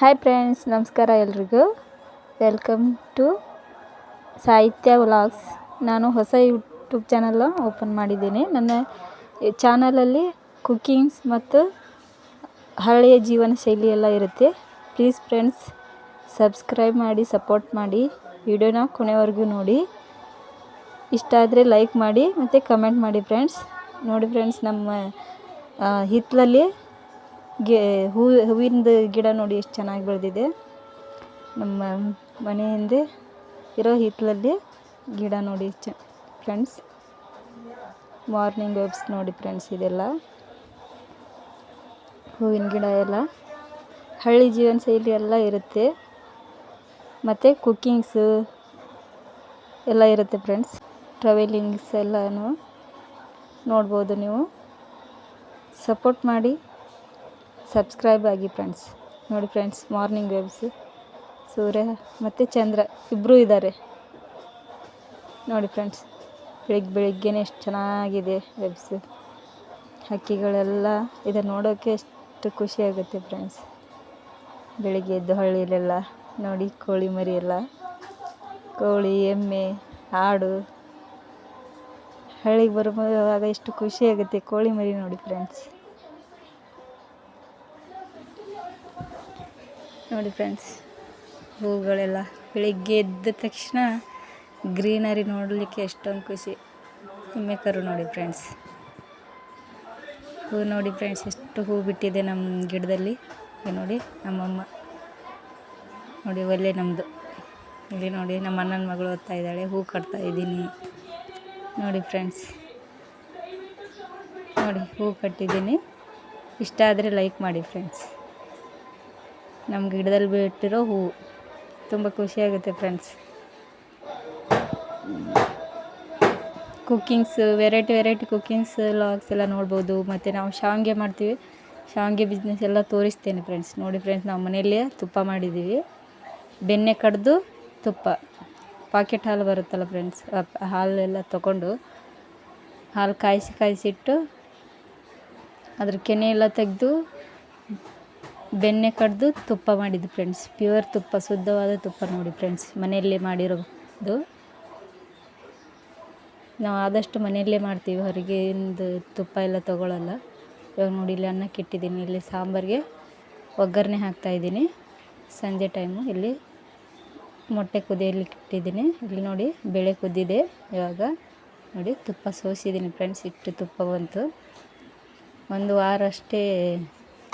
Hi friends ನಮಸ್ಕಾರ ಎಲ್ರಿಗೂ. Welcome to Sahitya vlogs. ನಾನು ಹೊಸ ಯೂಟ್ಯೂಬ್ ಚಾನಲ್ ಓಪನ್ ಮಾಡಿದ್ದೀನಿ. ನನ್ನ ಚಾನಲಲ್ಲಿ ಕುಕ್ಕಿಂಗ್ಸ್ ಮತ್ತು ಹಳೆಯ ಜೀವನ ಶೈಲಿ ಎಲ್ಲ ಇರುತ್ತೆ. ಪ್ಲೀಸ್ ಫ್ರೆಂಡ್ಸ್ ಸಬ್ಸ್ಕ್ರೈಬ್ ಮಾಡಿ ಸಪೋರ್ಟ್ ಮಾಡಿ. ವಿಡಿಯೋನ ಕೊನೆವರೆಗೂ ನೋಡಿ. ಇಷ್ಟ ಆದರೆ ಲೈಕ್ ಮಾಡಿ ಮತ್ತು ಕಮೆಂಟ್ ಮಾಡಿ ಫ್ರೆಂಡ್ಸ್ ನೋಡಿ ಫ್ರೆಂಡ್ಸ್ ನಮ್ಮ ಹಿತ್ತಲಲ್ಲಿ ಗೆ ಹೂ ಹೂವಿಂದು ಗಿಡ ನೋಡಿ ಎಷ್ಟು ಚೆನ್ನಾಗಿ ಬೆಳೆದಿದೆ. ನಮ್ಮ ಮನೆ ಹಿಂದೆ ಇರೋ ಹಿತ್ತಲಲ್ಲಿ ಗಿಡ ನೋಡಿ ಚ ಫ್ರೆಂಡ್ಸ್. ಮಾರ್ನಿಂಗ್ ವೆಬ್ಸ್ ನೋಡಿ ಫ್ರೆಂಡ್ಸ್ ಇದೆಲ್ಲ. ಹೂವಿನ ಗಿಡ ಎಲ್ಲ. ಹಳ್ಳಿ ಜೀವನ ಶೈಲಿ ಎಲ್ಲ ಇರುತ್ತೆ. ಮತ್ತು ಕುಕ್ಕಿಂಗ್ಸು ಎಲ್ಲ ಇರುತ್ತೆ ಫ್ರೆಂಡ್ಸ್. ಟ್ರಾವೆಲಿಂಗ್ಸ್ ಎಲ್ಲನೂ ನೋಡ್ಬೋದು ನೀವು. ಸಪೋರ್ಟ್ ಮಾಡಿ. ಸಬ್ಸ್ಕ್ರೈಬ್ ಆಗಿ ಫ್ರೆಂಡ್ಸ್ ನೋಡಿ ಫ್ರೆಂಡ್ಸ್ ಮಾರ್ನಿಂಗ್ ವೇವ್ಸ್ ಸೂರ್ಯ ಮತ್ತು ಚಂದ್ರ ಇಬ್ಬರೂ ಇದ್ದಾರೆ ನೋಡಿ ಫ್ರೆಂಡ್ಸ್ ಬೆಳಿಗ್ಗೆ ಬೆಳಿಗ್ಗೆನೇ ಎಷ್ಟು ಚೆನ್ನಾಗಿದೆ ವೆಬ್ಸ್ ಹಕ್ಕಿಗಳೆಲ್ಲ ಇದನ್ನು ನೋಡೋಕ್ಕೆ ಎಷ್ಟು ಖುಷಿ ಆಗುತ್ತೆ ಫ್ರೆಂಡ್ಸ್ ಬೆಳಿಗ್ಗೆ ಎದ್ದು ಹಳ್ಳಿಲೆಲ್ಲ ನೋಡಿ ಕೋಳಿ ಮರಿ ಎಲ್ಲ. ಕೋಳಿ, ಎಮ್ಮೆ, ಆಡು. ಹಳ್ಳಿಗೆ ಬರುವಾಗ ಎಷ್ಟು ಖುಷಿ ಆಗುತ್ತೆ ಕೋಳಿ ಮರಿ ನೋಡಿ ಫ್ರೆಂಡ್ಸ್ ನೋಡಿ ಫ್ರೆಂಡ್ಸ್, ಹೂಗಳೆಲ್ಲ ಬೆಳಿಗ್ಗೆ ಎದ್ದ ತಕ್ಷಣ ಗ್ರೀನರಿ ನೋಡಲಿಕ್ಕೆ ಎಷ್ಟೊಂದು ಖುಷಿ. ಕರು ನೋಡಿ ಫ್ರೆಂಡ್ಸ್. ಹೂ ನೋಡಿ ಫ್ರೆಂಡ್ಸ್, ಎಷ್ಟು ಹೂ ಬಿಟ್ಟಿದೆ ನಮ್ಮ ಗಿಡದಲ್ಲಿ. ನೋಡಿ, ನಮ್ಮಮ್ಮ. ನೋಡಿ, ಒಳ್ಳೆ ನಮ್ಮದು ಇಲ್ಲಿ ನೋಡಿ ನಮ್ಮ ಅಣ್ಣನ ಮಗಳು ಓದ್ತಾ ಇದ್ದಾಳೆ, ಹೂ ಕಟ್ತಾ ಇದ್ದೀನಿ. ನೋಡಿ ಫ್ರೆಂಡ್ಸ್. ನೋಡಿ, ಹೂ ಕಟ್ಟಿದ್ದೀನಿ. ಇಷ್ಟ ಆದರೆ ಲೈಕ್ ಮಾಡಿ ಫ್ರೆಂಡ್ಸ್. ನಮ್ಮ ಗಿಡದಲ್ಲಿ ಬಿಟ್ಟಿರೋ ಹೂವು ತುಂಬ ಖುಷಿಯಾಗುತ್ತೆ friends cookings variety variety cookings logs ಎಲ್ಲ ನೋಡ್ಬೋದು. ಮತ್ತು ನಾವು ಶಾವಿಗೆ ಮಾಡ್ತೀವಿ. ಶಾವಿಗೆ ಬಿಸ್ನೆಸ್ ಎಲ್ಲ ತೋರಿಸ್ತೇನೆ ಫ್ರೆಂಡ್ಸ್ ನೋಡಿ ಫ್ರೆಂಡ್ಸ್ ನಾವು ಮನೆಯಲ್ಲೇ ತುಪ್ಪ ಮಾಡಿದ್ದೀವಿ. ಬೆಣ್ಣೆ ಕಡ್ದು ತುಪ್ಪ. ಪಾಕೆಟ್ ಹಾಲು ಬರುತ್ತಲ್ಲ ಫ್ರೆಂಡ್ಸ್ ಹಾಲೆಲ್ಲ ತೊಗೊಂಡು ಹಾಲು ಕಾಯಿಸಿ, ಕಾಯಿಸಿಟ್ಟು ಅದ್ರ ಕೆನೆ ಎಲ್ಲ ತೆಗೆದು ಬೆಣ್ಣೆ ಕಡ್ದು ತುಪ್ಪ ಮಾಡಿದ್ದು ಫ್ರೆಂಡ್ಸ್ ಪ್ಯೂರ್ ತುಪ್ಪ, ಶುದ್ಧವಾದ ತುಪ್ಪ ನೋಡಿ ಫ್ರೆಂಡ್ಸ್ ಮನೆಯಲ್ಲೇ ಮಾಡಿರೋದು. ನಾವು ಆದಷ್ಟು ಮನೆಯಲ್ಲೇ ಮಾಡ್ತೀವಿ. ಹೊರಗಿಂದ ತುಪ್ಪ ಎಲ್ಲ ತೊಗೊಳಲ್ಲ. ಇವಾಗ ನೋಡಿ ಇಲ್ಲಿ ಅನ್ನಕ್ಕೆ ಇಟ್ಟಿದ್ದೀನಿ ಇಲ್ಲಿ ಸಾಂಬಾರಿಗೆ ಒಗ್ಗರಣೆ ಹಾಕ್ತಾಯಿದ್ದೀನಿ ಸಂಜೆ ಟೈಮು ಇಲ್ಲಿ ಮೊಟ್ಟೆ ಕುದಿಯಲ್ಲಿ ಇಟ್ಟಿದ್ದೀನಿ. ಇಲ್ಲಿ ನೋಡಿ ಬೇಳೆ ಕುದ್ದಿದೆ. ಇವಾಗ ನೋಡಿ ತುಪ್ಪ ಸೋಸಿದ್ದೀನಿ ಫ್ರೆಂಡ್ಸ್ ಇಟ್ಟು ತುಪ್ಪ ಬಂತು. ಒಂದು ವಾರ ಅಷ್ಟೇ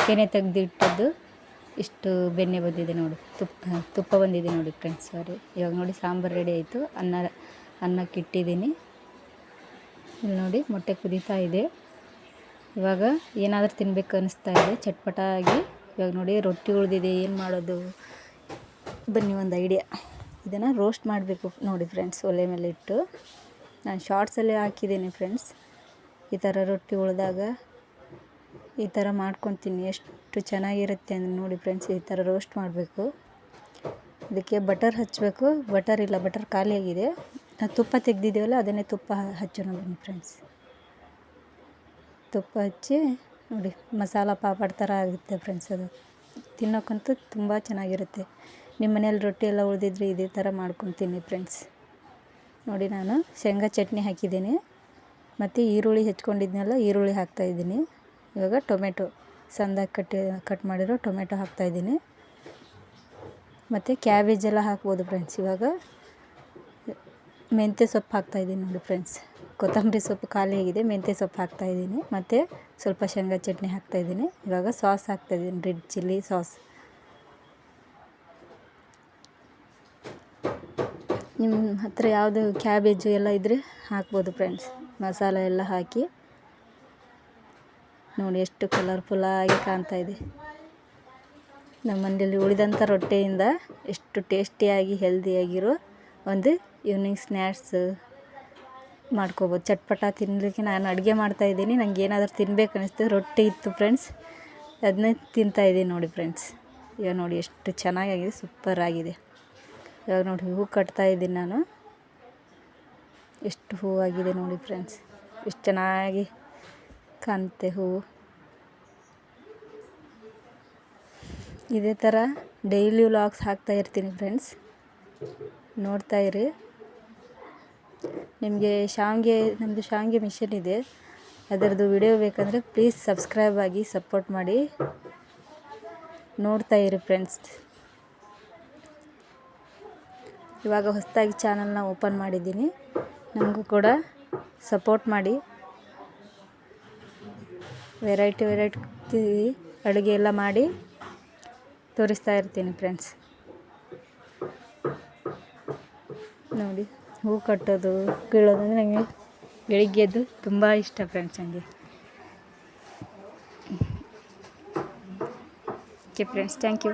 ಕೆನೆ ತೆಗೆದಿಟ್ಟದ್ದು ಇಷ್ಟು ಬೆಣ್ಣೆ ಬಂದಿದೆ ನೋಡಿ. ತುಪ್ಪ ತುಪ್ಪ ಬಂದಿದೆ ನೋಡಿ ಫ್ರೆಂಡ್ಸ್ ಸಾರಿ ಇವಾಗ ನೋಡಿ ಸಾಂಬಾರು ರೆಡಿ ಆಯಿತು. ಅನ್ನ, ಅನ್ನಕ್ಕೆ ಇಟ್ಟಿದ್ದೀನಿ. ಇಲ್ಲಿ ನೋಡಿ ಮೊಟ್ಟೆ ಕುದೀತಾ ಇದೆ. ಇವಾಗ ಏನಾದರೂ ತಿನ್ಬೇಕು ಅನ್ನಿಸ್ತಾ ಇದೆ. ಚಟ್ಪಟಾಗಿ ಇವಾಗ ನೋಡಿ ರೊಟ್ಟಿ ಉಳಿದಿದೆ. ಏನು ಮಾಡೋದು? ಬನ್ನಿ ಒಂದು ಐಡಿಯಾ ಇದನ್ನು ರೋಸ್ಟ್ ಮಾಡಬೇಕು ನೋಡಿ ಫ್ರೆಂಡ್ಸ್ ಒಲೆ ಮೇಲೆ ಇಟ್ಟು. ನಾನು ಶಾರ್ಟ್ಸಲ್ಲೇ ಹಾಕಿದ್ದೀನಿ ಫ್ರೆಂಡ್ಸ್ ಈ ಥರ ರೊಟ್ಟಿ ಉಳಿದಾಗ ಈ ಥರ ಮಾಡ್ಕೊತೀನಿ, ಎಷ್ಟು ಚೆನ್ನಾಗಿರುತ್ತೆ ಅಂದರೆ ನೋಡಿ ಫ್ರೆಂಡ್ಸ್ ಈ ಥರ ರೋಸ್ಟ್ ಮಾಡಬೇಕು. ಇದಕ್ಕೆ ಬಟರ್ ಹಚ್ಚಬೇಕು ಬಟರ್ ಇಲ್ಲ ಬಟರ್ ಖಾಲಿಯಾಗಿದೆ. ತುಪ್ಪ ತೆಗ್ದಿದ್ದೀವಲ್ಲ, ಅದನ್ನೇ ತುಪ್ಪ ಹಚ್ಚೋಣ ಬನ್ನಿ ಫ್ರೆಂಡ್ಸ್ ತುಪ್ಪ ಹಚ್ಚಿ, ನೋಡಿ ಮಸಾಲ ಪಾಪಡ್ ಥರ ಆಗುತ್ತೆ ಫ್ರೆಂಡ್ಸ್ ಅದು. ತಿನ್ನೋಕ್ಕಂತೂ ತುಂಬ ಚೆನ್ನಾಗಿರುತ್ತೆ. ನಿಮ್ಮ ಮನೇಲಿ ರೊಟ್ಟಿ ಎಲ್ಲ ಉಳಿದಿದ್ರೆ ಇದೇ ಥರ ಮಾಡ್ಕೊತೀನಿ ಫ್ರೆಂಡ್ಸ್ ನೋಡಿ ನಾನು ಶೇಂಗಾ ಚಟ್ನಿ ಹಾಕಿದ್ದೀನಿ. ಮತ್ತು ಈರುಳ್ಳಿ ಹೆಚ್ಕೊಂಡಿದ್ನಲ್ಲ, ಈರುಳ್ಳಿ ಹಾಕ್ತಾಯಿದ್ದೀನಿ ಇವಾಗ ಟೊಮೆಟೊ ಸಣ್ಣದಾಗಿ ಕಟ್ಟಿ, ಕಟ್ ಮಾಡಿರೋ ಟೊಮೆಟೊ ಹಾಕ್ತಾಯಿದ್ದೀನಿ ಮತ್ತು ಕ್ಯಾಬೇಜ್ ಎಲ್ಲ ಹಾಕ್ಬೋದು ಫ್ರೆಂಡ್ಸ್ ಇವಾಗ ಮೆಂತ್ಯ ಸೊಪ್ಪು ಹಾಕ್ತಾಯಿದ್ದೀನಿ ನೋಡಿ ಫ್ರೆಂಡ್ಸ್ ಕೊತ್ತಂಬರಿ ಸೊಪ್ಪು ಖಾಲಿ ಆಗಿದೆ, ಮೆಂತ್ಯ ಸೊಪ್ಪು ಹಾಕ್ತಾಯಿದ್ದೀನಿ ಮತ್ತು ಸ್ವಲ್ಪ ಶೇಂಗಾ ಚಟ್ನಿ ಹಾಕ್ತಾಯಿದ್ದೀನಿ ಇವಾಗ ಸಾಸ್ ಹಾಕ್ತಾಯಿದ್ದೀನಿ ರೆಡ್ ಚಿಲ್ಲಿ ಸಾಸ್ ನಿಮ್ಮ ಹತ್ರ ಯಾವುದು ಕ್ಯಾಬೇಜು ಎಲ್ಲ ಇದ್ದರೆ ಹಾಕ್ಬೋದು ಫ್ರೆಂಡ್ಸ್ ಮಸಾಲೆ ಎಲ್ಲ ಹಾಕಿ. ನೋಡಿ ಎಷ್ಟು ಕಲರ್ಫುಲ್ಲಾಗಿ ಕಾಣ್ತಾ ಇದೆ. ನಮ್ಮ ಮನೆಯಲ್ಲಿ ಉಳಿದಂಥ ರೊಟ್ಟಿಯಿಂದ ಎಷ್ಟು ಟೇಸ್ಟಿಯಾಗಿ ಹೆಲ್ದಿಯಾಗಿರೋ ಒಂದು ಈವ್ನಿಂಗ್ ಸ್ನ್ಯಾಕ್ಸ್ ಮಾಡ್ಕೋಬೋದು. ಚಟ್ಪಟ ತಿನ್ನಲಿಕ್ಕೆ ನಾನು ಅಡುಗೆ ಮಾಡ್ತಾಯಿದ್ದೀನಿ ನನಗೆ ಏನಾದರೂ ತಿನ್ಬೇಕು ಅನ್ನಿಸ್ತು ರೊಟ್ಟಿ ಇತ್ತು ಫ್ರೆಂಡ್ಸ್ ಅದನ್ನೇ ತಿಂತಾಯಿದ್ದೀನಿ ನೋಡಿ ಫ್ರೆಂಡ್ಸ್ ಇವಾಗ ನೋಡಿ ಎಷ್ಟು ಚೆನ್ನಾಗಾಗಿದೆ ಸೂಪರ್ ಆಗಿದೆ. ಇವಾಗ ನೋಡಿ ಹೂವು ಕಟ್ತಾಯಿದ್ದೀನಿ ನಾನು. ಎಷ್ಟು ಹೂವಾಗಿದೆ ನೋಡಿ ಫ್ರೆಂಡ್ಸ್ ಎಷ್ಟು ಚೆನ್ನಾಗಿ ಕಾಣುತ್ತೆ ಹೂವು. ಇದೇ ಥರ ಡೈಲಿ ವ್ಲಾಗ್ಸ್ ಹಾಕ್ತಾ ಇರ್ತೀನಿ ಫ್ರೆಂಡ್ಸ್ ನೋಡ್ತಾ ಇರಿ. ನಿಮಗೆ ಶಾವಿಗೆ ನಮ್ಮದು ಶಾವಿಗೆ ಮಿಷನ್ ಇದೆ. ಅದರದ್ದು ವಿಡಿಯೋ ಬೇಕಂದರೆ ಪ್ಲೀಸ್ ಸಬ್ಸ್ಕ್ರೈಬ್ ಆಗಿ ಸಪೋರ್ಟ್ ಮಾಡಿ. ನೋಡ್ತಾ ಇರಿ ಫ್ರೆಂಡ್ಸ್ ಇವಾಗ ಹೊಸದಾಗಿ ಚಾನಲ್ನ ಓಪನ್ ಮಾಡಿದ್ದೀನಿ. ನಮಗೂ ಕೂಡ ಸಪೋರ್ಟ್ ಮಾಡಿ. ವೆರೈಟಿ ವೆರೈಟಿ ಅಡುಗೆ ಎಲ್ಲ ಮಾಡಿ ತೋರಿಸ್ತಾ ಇರ್ತೀನಿ ಫ್ರೆಂಡ್ಸ್. ನೋಡಿ, ಹೂ ಕಟ್ಟೋದು, ಕೀಳೋದು ಅಂದರೆ ನನಗೆ ಬೆಳಿಗ್ಗೆ ಎದ್ದು ತುಂಬ ಇಷ್ಟ ಫ್ರೆಂಡ್ಸ್ ನನಗೆ ಓಕೆ ಫ್ರೆಂಡ್ಸ್, ಥ್ಯಾಂಕ್ ಯು.